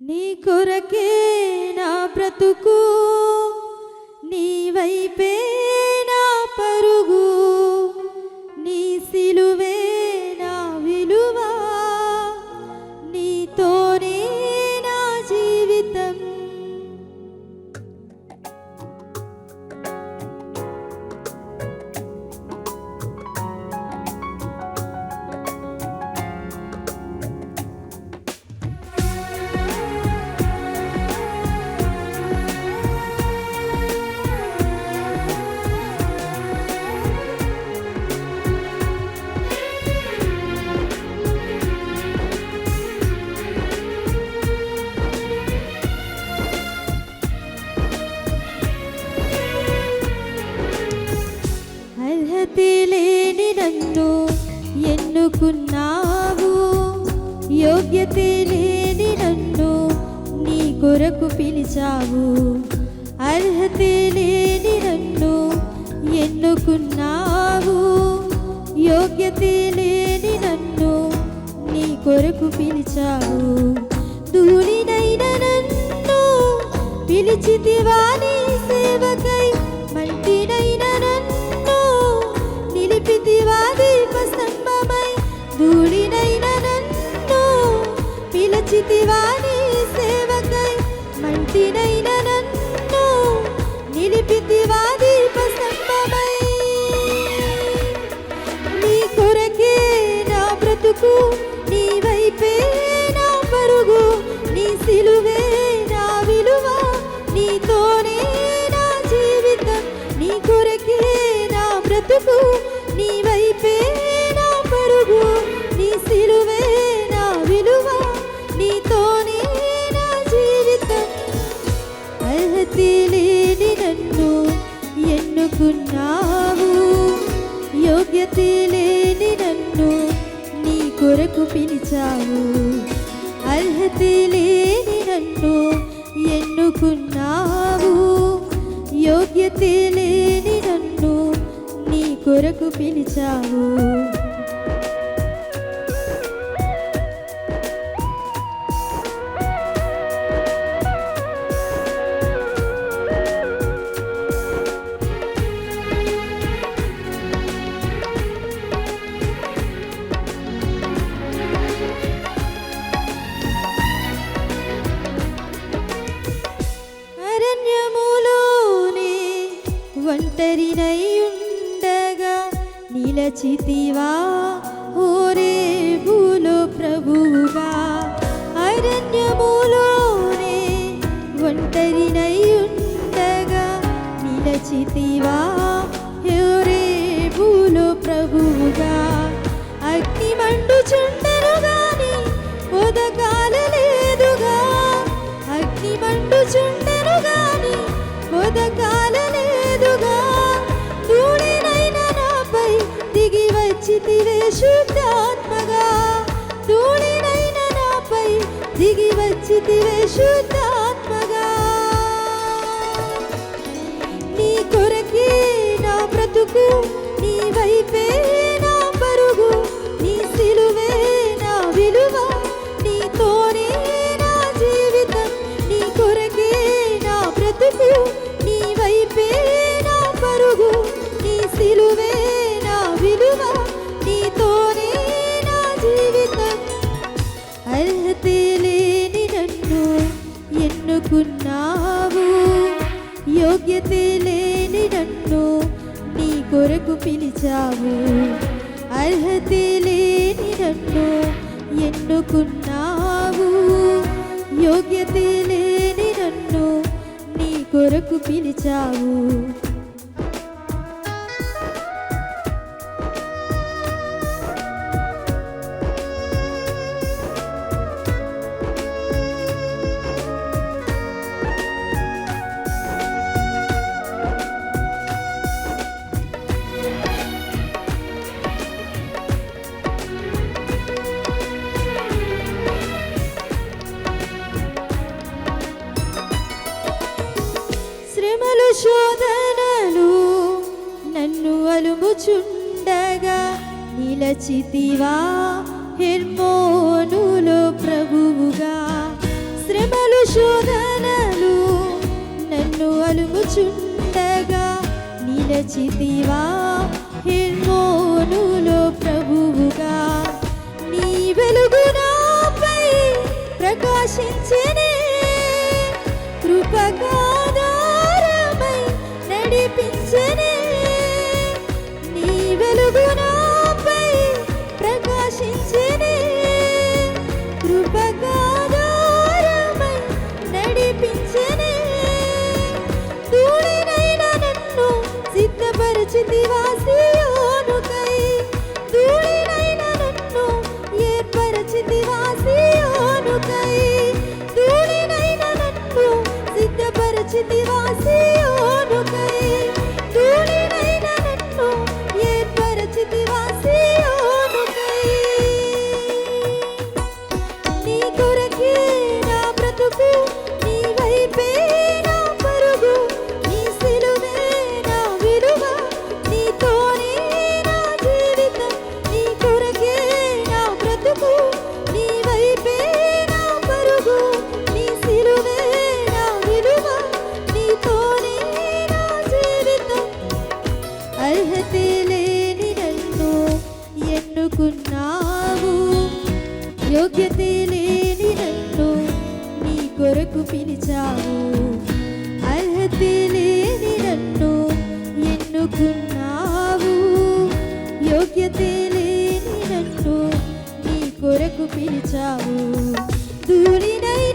నీ కొరకే నా బ్రతుకు నీ వైపే యోగ్యతే లేని నన్ను నీ కొరకు పిలిచావు. అర్హతే లేని నన్ను ఎన్నుకున్నావు. యోగ్యతే లేని నన్ను నీ కొరకు పిలిచావు. ధూళినైన నన్ను పిలిచితివా నీ సేవకై. మంటినైన నన్ను నిలిపితివా దీప స్తంభమై పిలిచితివా నీ సేవకై మంటినైన నన్ను నిలిపితివా దీప స్తంభమై నీ కొరకే నా బ్రతుకు నీ వైపే నా పరుగు నీ సిలువే నా విలువ నీతోనే నా జీవితం. నీ కొరకే నా బ్రతుకు నీ వైపే నా పరుగు నీ చేసుకున్నావు యోగ్యతే లేని నన్ను నీ కొరకు పిలిచావు. అర్హత లేని నన్ను ఎన్నుకున్నావు. యోగ్యతే లేని నన్ను నీ కొరకు పిలిచావు. నిలచితివా ఓరే భూలో ప్రభువుగా అరణ్యములోనే ఒంటరినై ఉండగా నిలచితివా దిగి శుద్ధాత్మగా. ధూళినైన నాపై దిగి వచ్చితివే శుద్ధ ఎన్నుకున్నావు యోగ్యత లేని నన్ను నీ కొరకు పిలిచావు. అర్హత లేని నన్ను ఎన్నుకున్నావు. యోగ్యత లేని నన్ను నీ కొరకు పిలిచావు. హింసలు శోధనలు నన్ను అలుముచుండగా నిలచితివా హెర్మోనులో ప్రభువుగా. శ్రమలు శోధనలు నన్ను అలుముచుండగా నిలచితివా హెర్మోనులో ప్రభువుగా. నీ వెలుగు నాపై ప్రకాశించిన కృపగా కాచి దివాసీ కొరకు పిలిచావు. అర్హత లేని నన్ను ఎన్నుకున్నావు. యోగ్యత లేని నన్ను నీ కొరకు పిలిచావు. దూరినై